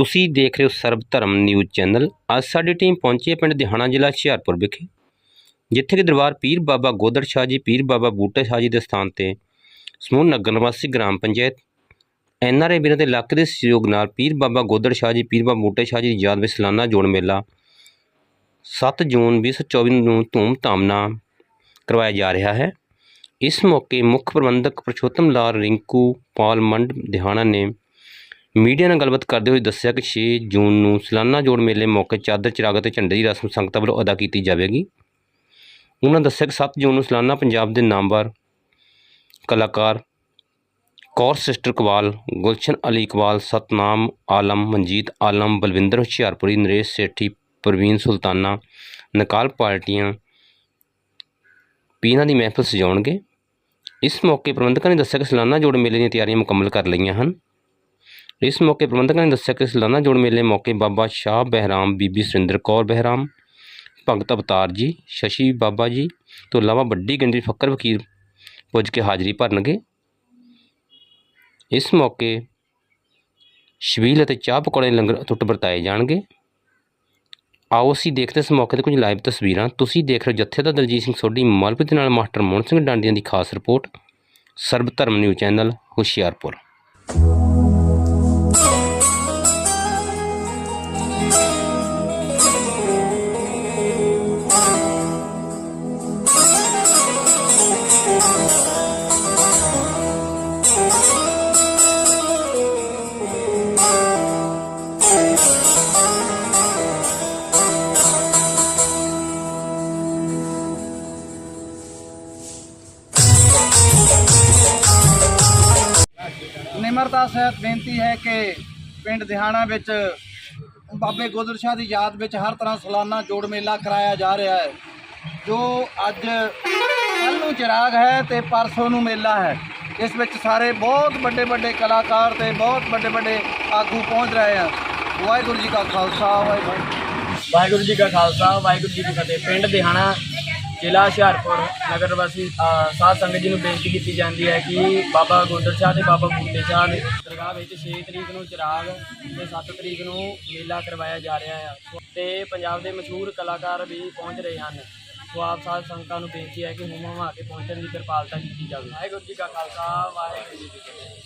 ਤੁਸੀਂ ਦੇਖ ਰਹੇ ਹੋ ਸਰਬ ਧਰਮ ਨਿਊਜ਼ ਚੈਨਲ। ਅੱਜ ਸਾਡੀ ਟੀਮ ਪਹੁੰਚੀ ਹੈ ਪਿੰਡ ਦਿਹਾਣਾ ਜ਼ਿਲ੍ਹਾ ਹੁਸ਼ਿਆਰਪੁਰ ਵਿਖੇ, ਜਿੱਥੇ ਕਿ ਦਰਬਾਰ ਪੀਰ ਬਾਬਾ ਗੋਦੜ ਸ਼ਾਹ ਜੀ, ਪੀਰ ਬਾਬਾ ਬੂਟੇ ਸ਼ਾਹ ਜੀ ਦੇ ਸਥਾਨ ਤੇ ਸਮੂਹ ਨਗਰ ਨਿਵਾਸੀ ਗ੍ਰਾਮ ਪੰਚਾਇਤ ਐਨ ਆਰ ਆਈ ਵੀਰਾਂ ਦੇ ਇਲਾਕੇ ਦੇ ਸਹਿਯੋਗ ਨਾਲ ਪੀਰ ਬਾਬਾ ਗੋਦੜ ਸ਼ਾਹ ਜੀ, ਪੀਰ ਬਾਬਾ ਬੂਟੇ ਸ਼ਾਹ ਜੀ ਦੀ ਯਾਦ ਵਿੱਚ ਸਾਲਾਨਾ ਜੋੜ ਮੇਲਾ 7 ਜੂਨ 2024 ਨੂੰ ਧੂਮ-ਧਾਮ ਨਾਲ ਕਰਵਾਇਆ ਜਾ ਰਿਹਾ ਹੈ। ਇਸ ਮੌਕੇ ਮੁੱਖ ਪ੍ਰਬੰਧਕ ਪ੍ਰਸ਼ੋਤਮ ਲਾਲ ਰਿੰਕੂ, ਪਾਲ ਮੰਡ ਦਿਹਾਣਾ ਨੇ ਮੀਡੀਆ ਨਾਲ ਗੱਲਬਾਤ ਕਰਦੇ ਹੋਏ ਦੱਸਿਆ ਕਿ 6 ਜੂਨ ਨੂੰ ਸਾਲਾਨਾ ਜੋੜ ਮੇਲੇ ਮੌਕੇ ਚਾਦਰ, ਚਿਰਾਗ ਅਤੇ ਝੰਡੇ ਦੀ ਰਸਮ ਸੰਗਤਾਂ ਵੱਲੋਂ ਅਦਾ ਕੀਤੀ ਜਾਵੇਗੀ। ਉਹਨਾਂ ਦੱਸਿਆ ਕਿ 7 ਜੂਨ ਨੂੰ ਸਲਾਨਾ ਪੰਜਾਬ ਦੇ ਨਾਮਵਰ ਕਲਾਕਾਰ ਕੌਰ ਸਿਸਟਰ ਕਵਾਲ, ਗੁਲਸ਼ਨ ਅਲੀ ਕਵਾਲ, ਸਤਨਾਮ ਆਲਮ, ਮਨਜੀਤ ਆਲਮ, ਬਲਵਿੰਦਰ ਹੁਸ਼ਿਆਰਪੁਰੀ, ਨਰੇਸ਼ ਸੇਠੀ, ਪ੍ਰਵੀਨ ਸੁਲਤਾਨਾ, ਨਕਾਲ ਪਾਰਟੀਆਂ ਪੀਰਾਂ ਦੀ ਮਹਿਫਲ ਸਜਾਉਣਗੇ। ਇਸ ਮੌਕੇ ਪ੍ਰਬੰਧਕਾਂ ਨੇ ਦੱਸਿਆ ਕਿ ਸਾਲਾਨਾ ਜੋੜ ਮੇਲੇ ਦੀਆਂ ਤਿਆਰੀਆਂ ਮੁਕੰਮਲ ਕਰ ਲਈਆਂ ਹਨ। ਇਸ ਮੌਕੇ ਪ੍ਰਬੰਧਕਾਂ ਨੇ ਦੱਸਿਆ ਕਿ ਸਲਾਨਾ ਜੋੜ ਮੇਲੇ ਮੌਕੇ ਬਾਬਾ ਸ਼ਾਹ ਬਹਿਰਾਮ ਬੀਬੀ ਸੁਰਿੰਦਰ ਕੌਰ ਬਹਿਰਾਮ, ਭਗਤ ਅਵਤਾਰ ਜੀ, ਸ਼ਸ਼ੀ ਬਾਬਾ ਜੀ, ਤੋਂ ਇਲਾਵਾ ਵੱਡੀ ਗਿਣਤੀ ਫੱਕਰ ਵਕੀਲ ਪੁੱਜ ਕੇ ਹਾਜ਼ਰੀ ਭਰਨਗੇ। ਇਸ ਮੌਕੇ ਸ਼ਬੀਲ ਅਤੇ ਚਾਹ ਪਕੌੜੇ ਲੰਗਰ ਟੁੱਟ ਵਰਤਾਏ ਜਾਣਗੇ। ਆਓ ਅਸੀਂ ਦੇਖਦੇ ਇਸ ਮੌਕੇ ਤੇ ਕੁਝ ਲਾਈਵ ਤਸਵੀਰਾਂ। ਤੁਸੀਂ ਦੇਖ ਰਹੇ ਹੋ ਜੱਥੇ ਦਾ ਦਲਜੀਤ ਸਿੰਘ ਸੋਢੀ ਮਲਪੇ ਦੇ ਨਾਲ ਮਾਸਟਰ ਮੋਹਨ ਸਿੰਘ ਡਾਂਡੀਆਂ ਦੀ ਖਾਸ ਰਿਪੋਰਟ ਸਰਬ ਧਰਮ ਨਿਊਜ਼ ਚੈਨਲ, ਹੁਸ਼ਿਆਰਪੁਰ। ਨਿਮਰਤਾ ਸਹਿਤ ਬੇਨਤੀ ਹੈ ਕਿ ਪਿੰਡ ਦਿਹਾਣਾ ਵਿੱਚ ਬਾਬੇ ਗੋਦਰ ਸ਼ਾਹ ਦੀ ਯਾਦ ਵਿੱਚ ਹਰ ਤਰ੍ਹਾਂ ਸਾਲਾਨਾ ਜੋੜ ਮੇਲਾ ਕਰਾਇਆ ਜਾ ਰਿਹਾ ਹੈ, ਜੋ ਅੱਜ ਕੱਲ੍ਹ ਨੂੰ ਚਿਰਾਗ ਹੈ ਤੇ ਪਰਸੋਂ ਨੂੰ ਮੇਲਾ ਹੈ। ਇਸ ਵਿੱਚ ਸਾਰੇ ਬਹੁਤ ਵੱਡੇ ਵੱਡੇ ਕਲਾਕਾਰ ਤੇ ਬਹੁਤ ਵੱਡੇ ਵੱਡੇ ਆਗੂ ਪਹੁੰਚ ਰਹੇ ਆ ਵਾਹਿਗੁਰੂ ਜੀ ਕਾ ਖਾਲਸਾ, ਵਾਹਿਗੁਰੂ ਵਾਹਿਗੁਰੂ ਜੀ ਕਾ ਖਾਲਸਾ, ਵਾਹਿਗੁਰੂ ਜੀ ਕੀ ਫਤਿਹ। ਪਿੰਡ ਦਿਹਾਣਾ ਜ਼ਿਲ੍ਹਾ ਹੁਸ਼ਿਆਰਪੁਰ ਨਗਰ ਵਾਸੀ ਸਾਧ ਸੰਗਤ ਜੀ ਨੂੰ ਬੇਨਤੀ ਕੀਤੀ ਜਾਂਦੀ ਹੈ ਕਿ ਬਾਬਾ ਗੋਦਰ ਸ਼ਾਹ ਤੇ ਬਾਬਾ ਬੂਟੇ ਸ਼ਾਹ ਦੇ ਦਰਗਾਹ ਵਿੱਚ 6 ਤਰੀਕ ਨੂੰ ਚਿਰਾਗ ਤੇ 7 ਤਰੀਕ ਨੂੰ ਮੇਲਾ ਕਰਵਾਇਆ ਜਾ ਰਿਹਾ ਹੈ ਤੇ ਪੰਜਾਬ ਦੇ ਮਸ਼ਹੂਰ ਕਲਾਕਾਰ ਵੀ ਪਹੁੰਚ ਰਹੇ ਹਨ। ਸੋ ਆਪ ਸਾਧ ਸੰਗਤਾਂ ਨੂੰ ਬੇਨਤੀ ਹੈ ਕਿ ਹੁਮ ਆ ਕੇ ਪਹੁੰਚਣ ਦੀ ਕਿਰਪਾਲਤਾ ਕੀਤੀ ਜਾਵੇ। ਵਾਹਿਗੁਰੂ ਜੀ ਕਾ ਖਾਲਸਾ, ਵਾਹਿਗੁਰੂ ਜੀ ਕੀ ਫਤਿਹ।